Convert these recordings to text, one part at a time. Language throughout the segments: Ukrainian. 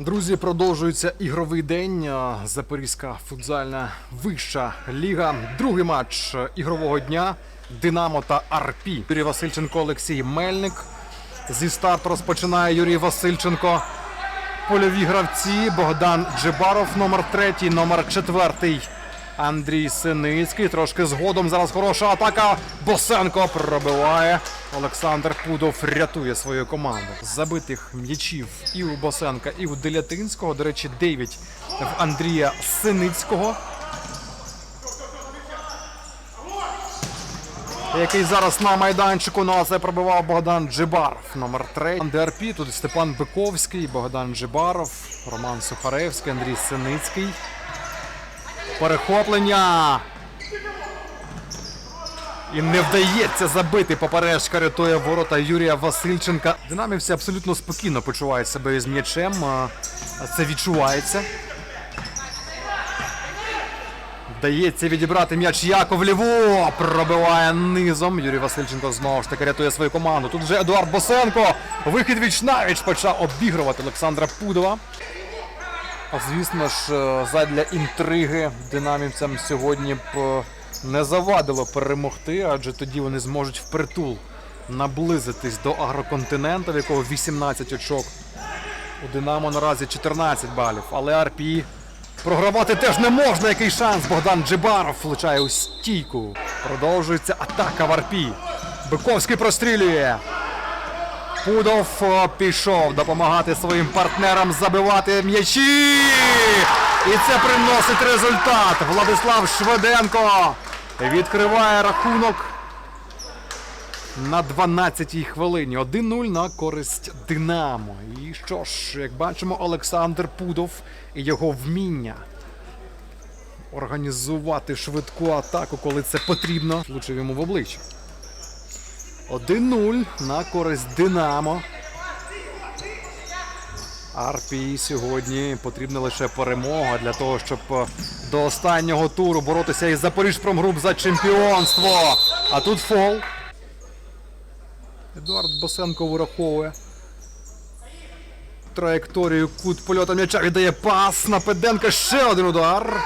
Друзі, продовжується ігровий день. Запорізька футзальна вища ліга. Другий матч ігрового дня. Динамо та Арпі. Юрій Васильченко, Олексій Мельник. Зі старту розпочинає Юрій Васильченко. Польові гравці Богдан Джибаров, номер третій, номер четвертий. Андрій Синицький. Трошки згодом. Зараз хороша атака. Босенко пробиває. Олександр Пудов рятує свою команду. Забитих м'ячів і у Босенка, і у Делятинського. До речі, 9 в Андрія Синицького. Який зараз на майданчику на це пробивав Богдан Джибаров, номер 3. ДРП, тут Степан Биковський, Богдан Джибаров, Роман Сухаревський, Андрій Синицький. Перехоплення. І не вдається забити. Поперечка рятує ворота Юрія Васильченка. Динамівці абсолютно спокійно почувають себе із м'ячем. Це відчувається. Вдається відібрати м'яч Яковлєву. Пробиває низом. Юрій Васильченко знову ж таки рятує свою команду. Тут вже Едуард Босенко. Вихід віч навіч почав обігрувати Олександра Пудова. А звісно ж, е, задля інтриги динамівцям сьогодні б е, не завадило перемогти, адже тоді вони зможуть впритул наблизитись до агроконтиненту, в якого 18 очок. У Динамо наразі 14 балів, але Арпі програвати теж не можна. Який шанс? Богдан Джибаров влучає у стійку. Продовжується атака в Арпі. Биковський прострілює. Пудов пішов допомагати своїм партнерам забивати м'ячі. І це приносить результат. Владислав Шведенко відкриває рахунок на 12-й хвилині. 1-0 на користь Динамо. І що ж, як бачимо, Олександр Пудов і його вміння організувати швидку атаку, коли це потрібно, влучив йому в обличчя. 1-0 на користь Динамо. Арпії сьогодні потрібна лише перемога для того, щоб е, до останнього туру боротися із Запоріжпромгруп за чемпіонство. А тут фол. Едуард Босенко вираховує. Траєкторію кут польоту м'яча віддає пас на Педенка. Ще один удар.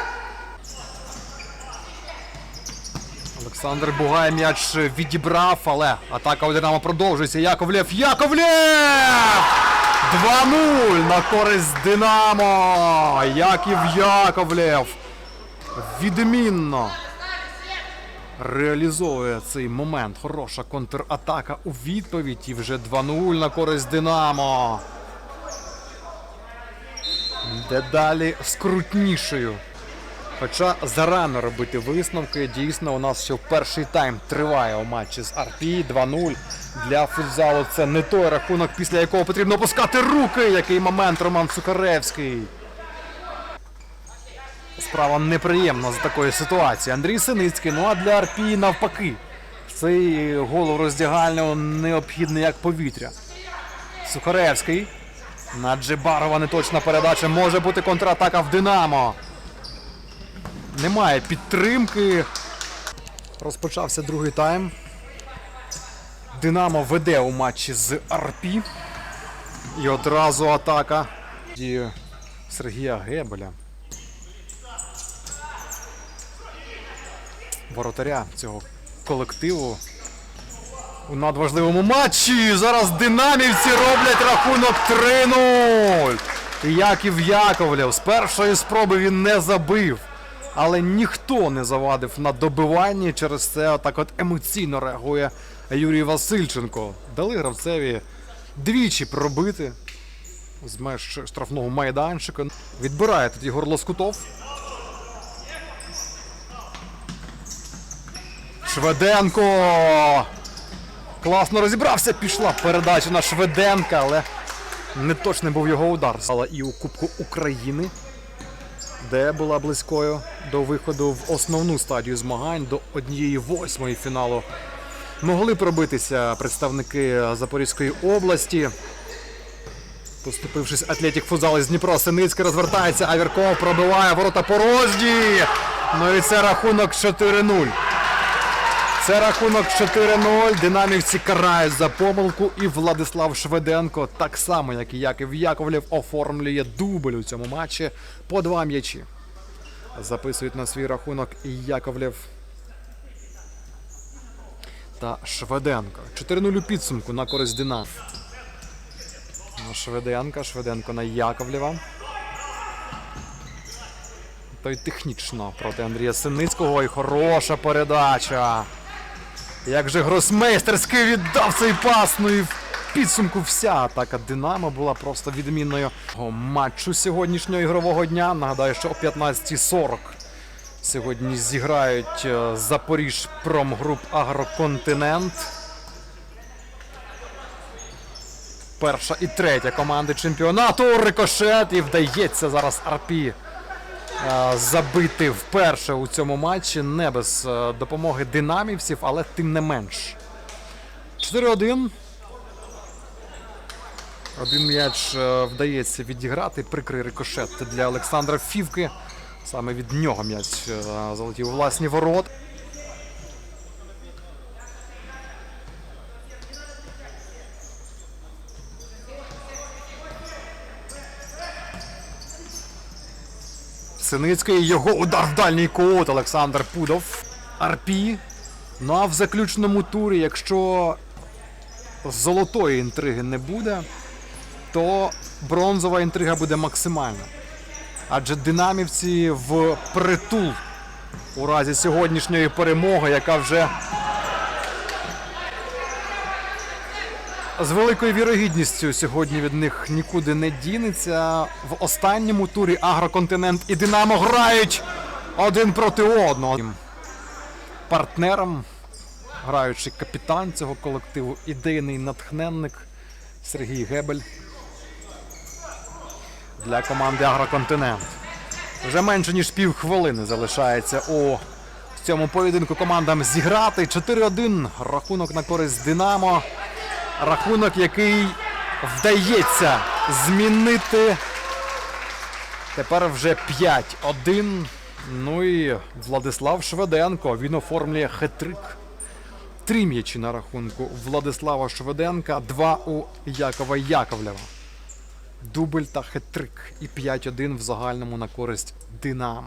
Олександр Бугай м'яч відібрав, але атака у Динамо продовжується. Яковлєв. Яковлєв! 2-0 на користь Динамо. Яків Яковлєв. Відмінно реалізовує цей момент. Хороша контратака у відповідь. І вже 2-0 на користь Динамо. Дедалі скрутнішою. Хоча зарано робити висновки, дійсно у нас ще перший тайм триває у матчі з Арпі 2-0. Для футзалу це не той рахунок, після якого потрібно опускати руки. Який момент Роман Цукаревський. Справа неприємна з такої ситуації. Андрій Синицький, ну а для Арпі навпаки. Цей гол у роздягальнього необхідний як повітря. Сухаревський. На Джибарова неточна передача. Може бути контратака в Динамо. Немає підтримки. Розпочався другий тайм. Динамо веде у матчі з Арпі. І одразу атака дії Сергія Гебеля. Воротаря цього колективу. У надважливому матчі. Зараз динамівці роблять рахунок 3-0. І Яків Яковлєв з першої спроби він не забив. Але ніхто не завадив на добиванні. Через це так от емоційно реагує Юрій Васильченко. Дали гравцеві двічі пробити з меж штрафного майданчика. Відбирає тут Єгор Лоскутов. Шведенко! Класно розібрався, пішла передача на Шведенка, але не точний був його удар. Але і у Кубку України, де була близькою до виходу в основну стадію змагань до однієї восьмої фіналу. Могли пробитися представники Запорізької області. Поступившись Атлетік Фузал із Дніпро, Синицький розвертається, Авірков пробиває ворота порожні. Ну і це рахунок 4-0. Це рахунок 4-0. Динамівці карають за помилку. І Владислав Шведенко, так само, як і Яків Яковлєв, оформлює дубль у цьому матчі по два м'ячі. Записують на свій рахунок і Яковлєв та Шведенко. 4-0 у підсумку на користь Динамо. На Шведенка, Шведенко на Яковлєва. Той технічно проти Андрія Синицького і хороша передача. Як же гросмейстерський віддав цей пас. Ну і в підсумку вся атака Динамо була просто відмінною матчу сьогоднішнього ігрового дня. Нагадаю, що о 15.40 сьогодні зіграють е, Запоріж Промгруп Агроконтинент. Перша і третя команди чемпіонату. Рикошет і вдається зараз Арпі забити вперше у цьому матчі. Не без е, допомоги динамівців, але тим не менш. 4-1. Один м'яч е, вдається відіграти. Прикрий рикошет для Олександра Фівки. Саме від нього м'яч е, залетів у власні ворот. Синицький, його удар в дальній кут. Олександр Пудов. Арпі. Ну а в заключному турі, якщо золотої інтриги не буде, то бронзова інтрига буде максимальна. Адже динамівці в притул у разі сьогоднішньої перемоги, яка вже з великою вірогідністю сьогодні від них нікуди не дінеться. В останньому турі Агроконтинент і Динамо грають один проти одного. Партнером, граючи капітан цього колективу, ідейний натхненник Сергій Гебель для команди Агроконтинент. Вже менше ніж пів хвилини залишається у цьому поєдинку командам зіграти. 4-1. Рахунок на користь Динамо. Рахунок, який вдається змінити. Тепер вже 5-1. Ну і Владислав Шведенко. Він оформлює хитрик. Три м'ячі на рахунку Владислава Шведенка, два у Якова Яковлєва. Дубль та хитрик. І 5-1 в загальному на користь Динамо.